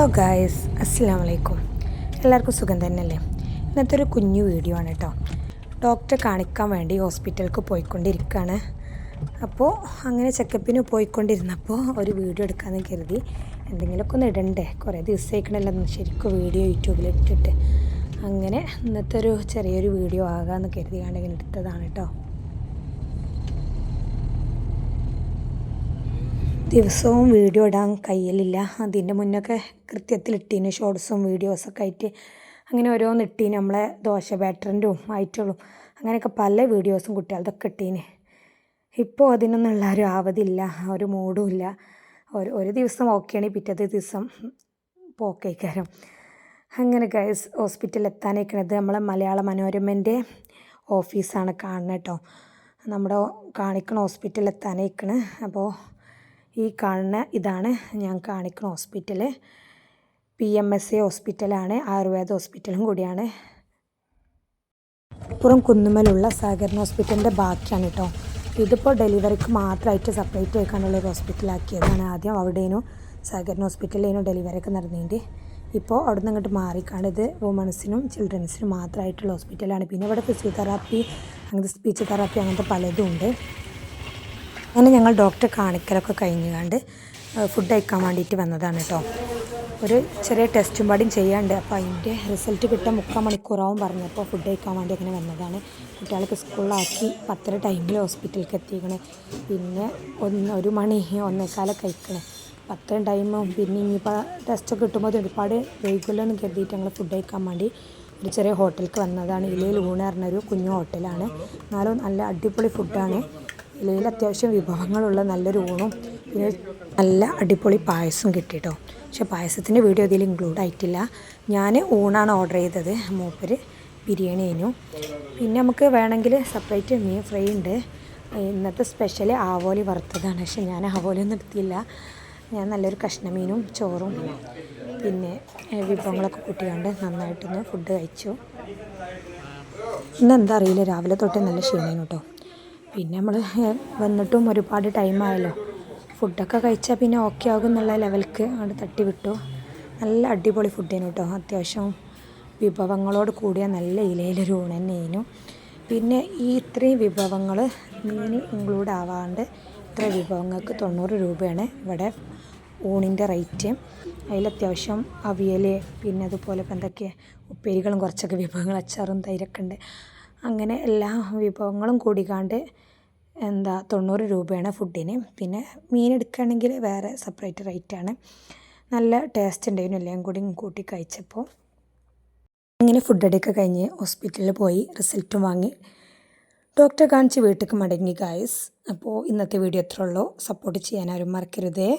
Hello guys അസ്സാം വലൈക്കും എല്ലാവർക്കും സുഖം തന്നെയല്ലേ? ഇന്നത്തെ ഒരു കുഞ്ഞു വീഡിയോ ആണ് കേട്ടോ ഡോക്ടറെ കാണിക്കാൻ വേണ്ടി ഹോസ്പിറ്റലിലേക്ക് പോയിക്കൊണ്ടിരിക്കുകയാണ് അപ്പോൾ അങ്ങനെ ചെക്കപ്പിന് പോയിക്കൊണ്ടിരുന്നപ്പോൾ ഒരു വീഡിയോ എടുക്കാമെന്ന് കരുതി. എന്തെങ്കിലുമൊക്കെ ഒന്ന് ഇടണ്ടേ? കുറേ ദിവസമായിക്കണല്ലോ. ശരിക്കും വീഡിയോ യൂട്യൂബിൽ ഇട്ടിട്ട്. അങ്ങനെ ഇന്നത്തെ ഒരു ചെറിയൊരു വീഡിയോ ആകാമെന്ന് കരുതി ഇങ്ങനെ എടുത്തതാണ് കേട്ടോ ദിവസവും വീഡിയോ ഇടാൻ കയ്യിലില്ല. അതിന്റെ മുന്നൊക്കെ കൃത്യത്തിൽ ഇട്ടീന് ഷോർട്സും വീഡിയോസൊക്കെ ആയിട്ട് അങ്ങനെ ഓരോന്ന് ഇട്ടീന്. നമ്മളെ ദോശ ബാറ്ററിന്റെയും ആയിട്ടുള്ളൂ. അങ്ങനെയൊക്കെ പല വീഡിയോസും കുട്ടികളതൊക്കെ ഇട്ടീന്. ഇപ്പോൾ അതിനൊന്നുള്ള ഒരു ആവതില്ല ഒരു മൂഡും ഇല്ല. ഒരു ഒരു ദിവസം ഓക്കെയാണ് പിറ്റത്തെ ദിവസം പോക്കേക്കാരം. അങ്ങനെ ഗൈസ് ഹോസ്പിറ്റലിൽ എത്താനേക്കണത് നമ്മളെ മലയാള മനോരമന്റെ ഓഫീസാണ് കാണുന്നത് കേട്ടോ നമ്മുടെ കാണിക്കണ ഹോസ്പിറ്റലിൽ എത്താനേക്കണ്. അപ്പോൾ ഈ കാണുന്ന ഇതാണ് ഞാൻ കാണിക്കുന്ന hospital P M S A ഹോസ്പിറ്റലാണ് ആയുർവേദ ഹോസ്പിറ്റലും കൂടിയാണ്. അപ്പുറം കുന്നുമലുള്ള സഹകരണ ഹോസ്പിറ്റലിന്റെ ബാക്കിയാണ് കേട്ടോ. ഇതിപ്പോൾ ഡെലിവറിക്ക് മാത്രമായിട്ട് സെപ്പറേറ്റ് വയ്ക്കാനുള്ള ഒരു ഹോസ്പിറ്റലാക്കിയതാണ് ആദ്യം. അവിടേനു സഹകരണ ഹോസ്പിറ്റലിലേനു ഡെലിവറിയൊക്കെ നടന്നതിന്റെ. ഇപ്പോൾ അവിടെ നിന്ന് അങ്ങോട്ട് മാറിക്കാണ്. ഇത് വുമൺസിനും ചിൽഡ്രൻസിനും മാത്രമായിട്ടുള്ള ഹോസ്പിറ്റലാണ്. പിന്നെ ഇവിടെ ഫിസിയോതെറാപ്പി അങ്ങനത്തെ സ്പീച്ച് തെറാപ്പി അങ്ങനത്തെ പലതും ഉണ്ട്. അങ്ങനെ ഞങ്ങൾ ഡോക്ടറെ കാണിക്കലൊക്കെ കഴിഞ്ഞ് കണ്ട് ഫുഡ് കഴിക്കാൻ വേണ്ടിയിട്ട് വന്നതാണ് കേട്ടോ ഒരു ചെറിയ ടെസ്റ്റും പാടിയും ചെയ്യാണ്ട് അപ്പോൾ അതിന്റെ റിസൾട്ട് കിട്ടാൻ മുക്കാൽ മണിക്കൂറാവും പറഞ്ഞപ്പോൾ ഫുഡ് കഴിക്കാൻ വേണ്ടി അങ്ങനെ വന്നതാണ്. കുട്ടികൾക്ക് സ്കൂളിലാക്കി പത്തര ടൈമിൽ ഹോസ്പിറ്റലിലേക്ക് എത്തിക്കണേ. പിന്നെ ഒന്ന് ഒരു മണി ഒന്നേക്കാലം കഴിക്കണേ പത്തര ടൈമും പിന്നെ ഇനിയിപ്പോൾ ടെസ്റ്റൊക്കെ കിട്ടുമ്പോൾ ഒരുപാട് വൈകില്ലോ എന്ന് കരുതിയിട്ട് ഞങ്ങൾ ഫുഡ് കഴിക്കാൻ വേണ്ടി ഒരു ചെറിയ ഹോട്ടലിലേക്ക് വന്നതാണ്. ഇലയിൽ ഊണ് പറഞ്ഞൊരു കുഞ്ഞു ഹോട്ടലാണ് എന്നാലും നല്ല അടിപൊളി ഫുഡാണ് ഇലയിൽ അത്യാവശ്യം വിഭവങ്ങളുള്ള നല്ലൊരു ഊണും പിന്നെ നല്ല അടിപൊളി പായസം കിട്ടി കേട്ടോ പക്ഷേ പായസത്തിന്റെ വീഡിയോ ഇതിൽ ഇൻക്ലൂഡ് ആയിട്ടില്ല. ഞാൻ ഊണാണ് ഓർഡർ ചെയ്തത്. മൂപ്പര് ബിരിയാണി അതിനു പിന്നെ നമുക്ക് വേണമെങ്കിൽ സെപ്പറേറ്റ് മീൻ ഫ്രൈ ഉണ്ട്. ഇന്നത്തെ സ്പെഷ്യൽ ആവോലി വറുത്തതാണ്. പക്ഷേ ഞാൻ ആവോലി ഒന്നും എടുത്തില്ല. ഞാൻ നല്ലൊരു കഷ്ണമീനും ചോറും പിന്നെ വിഭവങ്ങളൊക്കെ കൂട്ടിയാണ്ട് നന്നായിട്ടൊന്ന് ഫുഡ് കഴിച്ചു. ഇന്ന് എന്താ അറിയില്ല. രാവിലെ തൊട്ടേ നല്ല ക്ഷീണം കേട്ടോ പിന്നെ നമ്മൾ വന്നിട്ടും ഒരുപാട് ടൈമായല്ലോ ഫുഡൊക്കെ കഴിച്ചാൽ പിന്നെ ഓക്കെ ആകും എന്നുള്ള ലെവൽക്ക് അങ്ങോട്ട് തട്ടി വിട്ടു. നല്ല അടിപൊളി ഫുഡേനു കേട്ടോ അത്യാവശ്യം വിഭവങ്ങളോട് കൂടിയ നല്ല ഇലയിലൊരു ഊണ് പിന്നെ ഈ ഇത്രയും വിഭവങ്ങൾ മീൻ ഇൻക്ലൂഡ് ആവാണ്ട് ഇത്ര വിഭവങ്ങൾക്ക് തൊണ്ണൂറ് രൂപയാണ് ഇവിടെ ഊണിന്റെ റേറ്റ് അതിൽ അത്യാവശ്യം അവിയൽ പിന്നെ അതുപോലെ ഇപ്പം എന്തൊക്കെയാണ് ഉപ്പേരികളും കുറച്ചൊക്കെ വിഭവങ്ങൾ അച്ചാറും തൈരൊക്കെ ഉണ്ട്. അങ്ങനെ എല്ലാ വിഭവങ്ങളും കൂടിക്കാണ്ട് എന്താ തൊണ്ണൂറ് രൂപയാണ് ഫുഡിന് പിന്നെ മീൻ എടുക്കുകയാണെങ്കിൽ വേറെ സെപ്പറേറ്റ് റേറ്റാണ് നല്ല ടേസ്റ്റ് ഉണ്ടായിരുന്നു എല്ലാം കൂടി കൂട്ടി കഴിച്ചപ്പോൾ. അങ്ങനെ ഫുഡ് എടുക്കുക കഴിഞ്ഞ് ഹോസ്പിറ്റലിൽ പോയി റിസൾട്ടും വാങ്ങി. ഡോക്ടറെ കാണിച്ച് വീട്ടിലേക്ക് മടങ്ങി ഗായ്സ് അപ്പോൾ ഇന്നത്തെ വീഡിയോ എത്ര ഉള്ളൂ. സപ്പോർട്ട് ചെയ്യാൻ ആരും മറക്കരുതേ.